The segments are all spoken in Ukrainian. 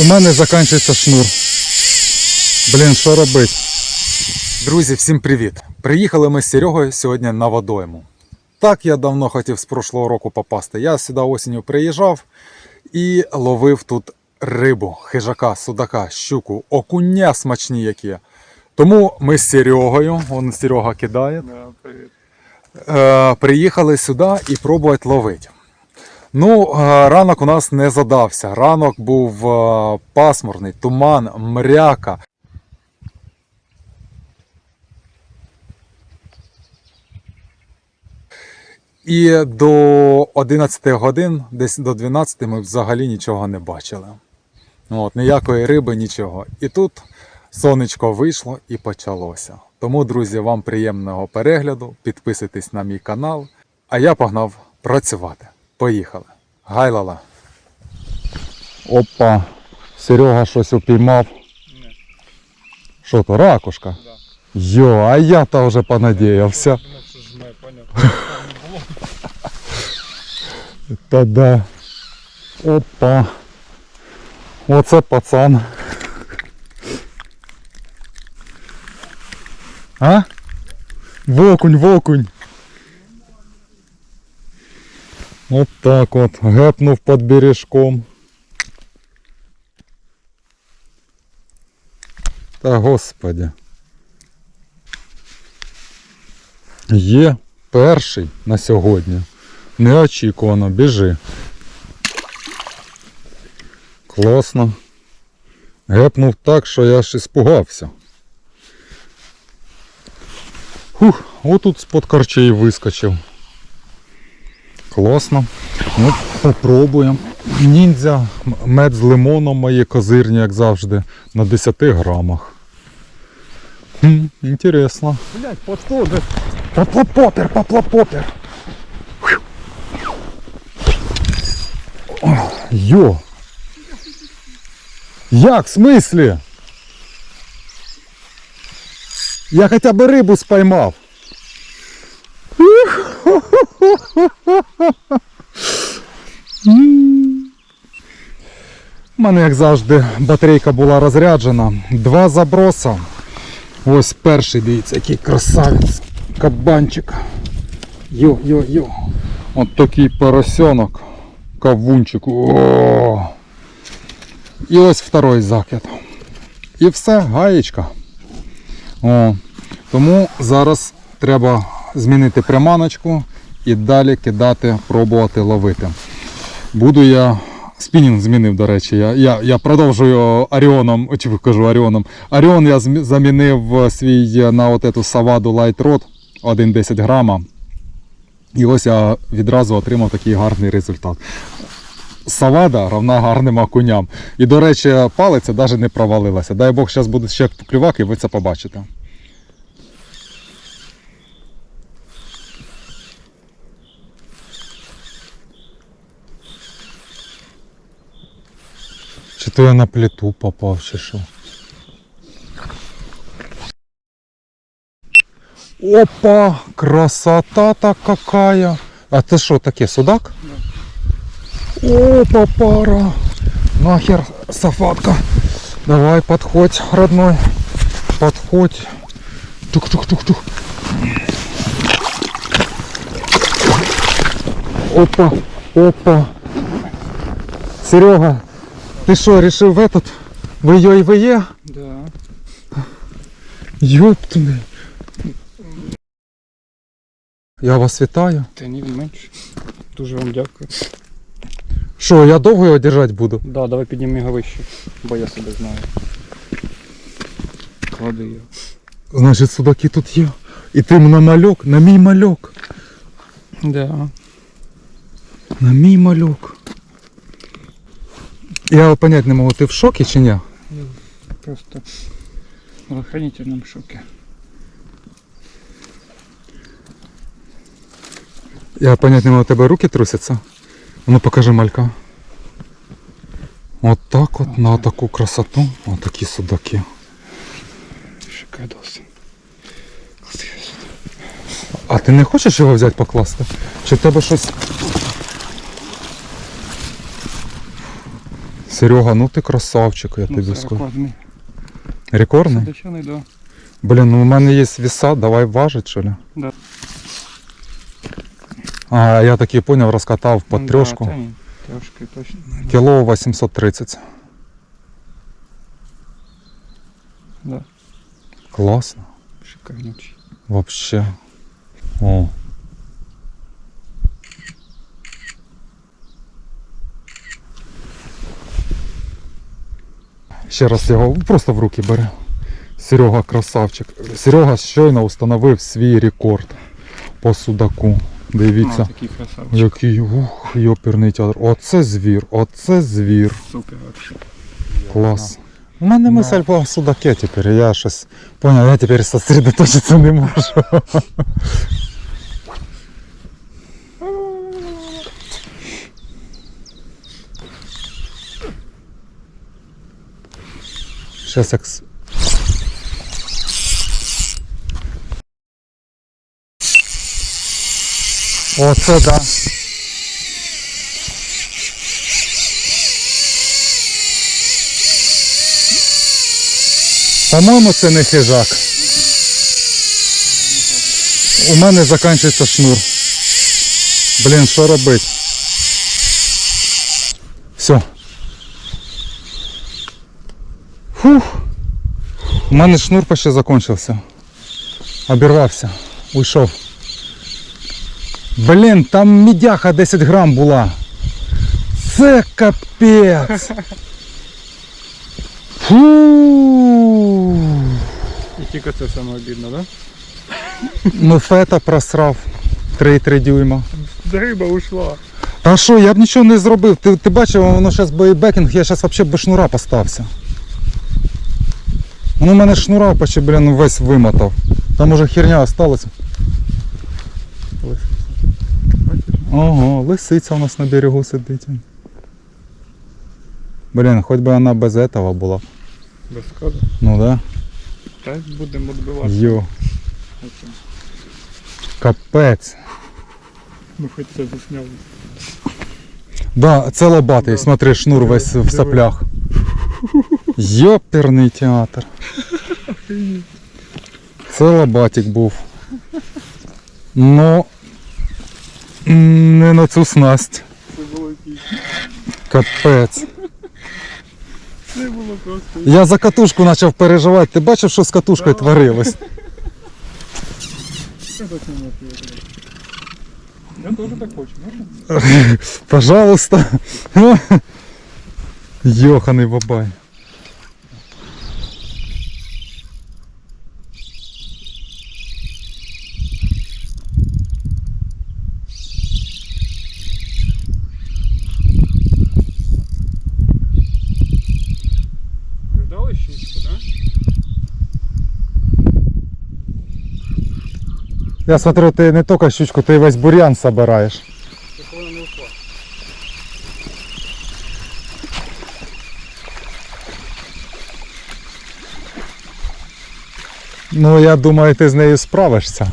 У мене закінчується шнур. Блін, що робити? Друзі, всім привіт! Приїхали ми з Серегою сьогодні на водойму. Так я давно хотів з прошлого року попасти. Я сюди осінню приїжджав і ловив тут рибу, хижака, судака, щуку, окуня смачні які. Тому ми з Серегою, он Серега кидає, Да, привіт. е, приїхали сюди і пробувати ловити. Ну, е, ранок у нас не задався. Ранок був е, пасмурний, туман, мряка. І до 11 годин, десь до 12 ми взагалі нічого не бачили. От, ніякої риби, нічого. І тут сонечко вийшло і почалося. Тому, друзі, вам приємного перегляду, підписуйтесь на мій канал, а я погнав працювати. Поїхали. Гайлала. Опа, Серега щось упіймав. Ні. Що то, ракушка? Да. Йо, а я-то вже понадіявся. Не. Та да. Опа. Оце пацан. А? Вокунь, вокунь. От так от. Гепнув під бережком. Та господи. Є перший на сьогодні. Неочікувано, біжи. Класно. Гепнув так, що я аж іспугався. Хух, отут з-под корчей вискочив. Класно. Ну, попробуємо. Ніндзя, мед з лимоном мої козирні, як завжди, на 10 грамах. Хм, інтересно. Блять, подходи. Поплапопер, поплапопер. Йо. Як, в смислі? Я хоча б рибу спіймав. У мене, як завжди, батарейка була розряджена. Два заброса. Ось перший, дивіться, який красавець. Кабанчик. Йо-йо-йо. От такий поросенок. Кавунчик. О! І ось второй закид. І все, гаєчка. О. Тому зараз треба змінити приманочку і далі кидати, пробувати ловити. Буду я. Спінінг змінив, до речі. Я, я, я продовжую Оріоном, чи кажу Оріоном. Оріон я замінив е, свій е, на от саваду Light Rod 1,10 грама. І ось я відразу отримав такий гарний результат. Савада равна гарним окуням. І, до речі, палиця навіть не провалилася. Дай Бог, зараз буде ще клювак, і ви це побачите. Чи то я на плиту попав, чи що? Опа! Красота-то какая! А це що таке, судак? Опа, пара! Нахер сафатка! Давай, подходь, родной. Подходь. Тук-тук-тук-тук. Опа, опа. Серега, ты что, решил в этот? В ее и в е? Да. Ёптуни. Я вас вітаю. Та ні, він менше. Дуже вам дякую. Що, я довго його держати буду? Да, давай підніми його вище, бо я себе знаю. Клади його. Значить, судаки тут є. І ти на мальок, на мій мальок. Да. На мій мальок. Я понять не можу, ти в шокі чи ні? Я просто в охранительному шоке. Я понять не можу, у тебе руки трусяться. Ну покажи малька. От так от, на таку красоту. От такі судаки. Сюди. А ти не хочеш його взяти покласти? Чи в тебе щось Серега, ну ти красавчик, я Ну, тобі скажу. рекордний. Рекордний? Судачаний, да. Блін, ну у мене є віса, давай важить, що ли? Да. А, я такий поняв, розкатав по Ну, трьошку. Да, та ні, трошки точно. Кіло 830. Да. Класно. Шикарнючий. Вообще. О. Ще раз його просто в руки бере. Серега красавчик. Серега щойно установив свій рекорд по судаку. Дивіться. Ну, такий. Який ух, йоперний театр. Оце звір, оце звір. Супер вообще. Клас. У мене мисль по судаке тепер. Я щось поняв, я тепер сосредоточитися не можу. Сейчас як... с- Оце да. По-моєму, це не хижак. У мене закінчується шнур. Блін, що робити? Все. Фух. У мене шнур почти закінчився. Обірвався. Уйшов. Блін, там мідяха 10 грам була. Це капець. Фу. І тільки це саме обідно, да? Ну фета просрав 3,3 дюйма. Риба ушла. Та що, я б нічого не зробив. Ти, ти бачив, воно зараз бекінг, я зараз взагалі без шнура постався. Воно в мене шнура почти, блін, весь вимотав. Там уже херня осталась. Ого, лисиця у нас на берегу сидить. Блін, хоч би вона без этого була. Без коду. Ну да. Так будемо відбивати. Йо, капець. Ну хоч це засняли. Да, це лобатий, Да. смотри, шнур Диви, весь в соплях. Йоперний театр. Це лобатик був. Ну не на цю снасть. Це було піч. Капець. Це було просто. Я за катушку почав переживати. Ти бачив, що з катушкою творилось? Я теж так хочу, можна? Пожалуйста. Йоханий бабай. Я смотрю, ти не тільки щучку, ти весь бур'ян собираєш. Ну, я думаю, ти з нею справишся.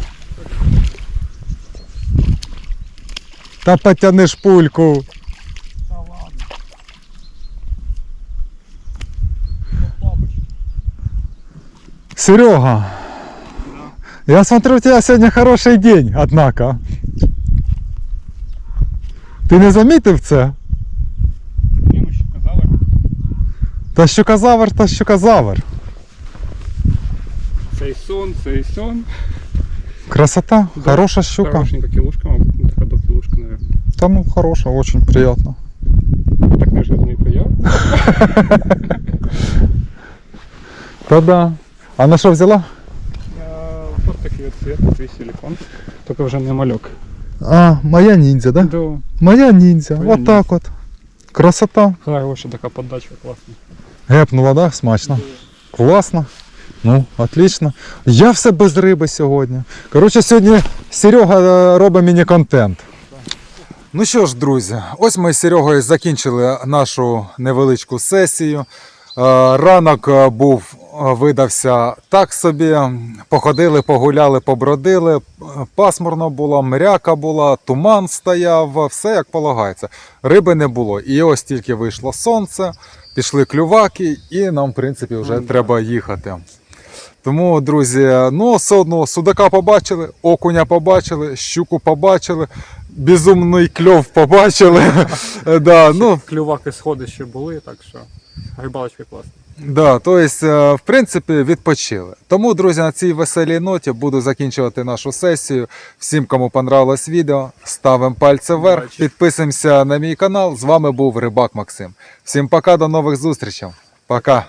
Та потяни шпульку. Та ладно. Серега, я смотрю, у тебя сегодня хороший день, однако. Ти не замітив це? Ні, ну що казали. Та щукозавр, та щукозавр. Цей сон, цей сон. Красота, Да. хороша щука. Хорошенька кілушка, мабуть, ну така до кілушка, наверное. Та ну хороша, очень приятно. Так неожиданно і приємно. Та да. А на що взяла? Цвет, твій силикон. Тільки вже не мальок. А, моя ниндзя, да? Да. Моя ниндзя, Твоя вот так вот. Красота. Хороша така подача, класна. Гепнула, да? Смачно. Класно. Ну, отлично. Я все без риби сьогодні. Коротше, сьогодні Серега е, робить мені контент. Ну що ж, друзі, ось ми з Серегою закінчили нашу невеличку сесію. Е, Ранок е, був видався так собі. Походили, погуляли, побродили. Пасмурно було, мряка була, туман стояв, все як полагається. Риби не було. І ось тільки вийшло сонце, пішли клюваки, і нам, в принципі, вже Ну, да. треба їхати. Тому, друзі, ну все одно судака побачили, окуня побачили, щуку побачили, безумний кльов побачили. да, ну, Клюваки сходи ще були, так що рибалочка класна. Да, то есть, е, в принципі, відпочили. Тому, друзі, на цій веселій ноті буду закінчувати нашу сесію. Всім, кому понравилось відео, ставимо пальці вверх, підписуємося на мій канал. З вами був Рибак Максим. Всім пока, до нових зустрічей. Пока.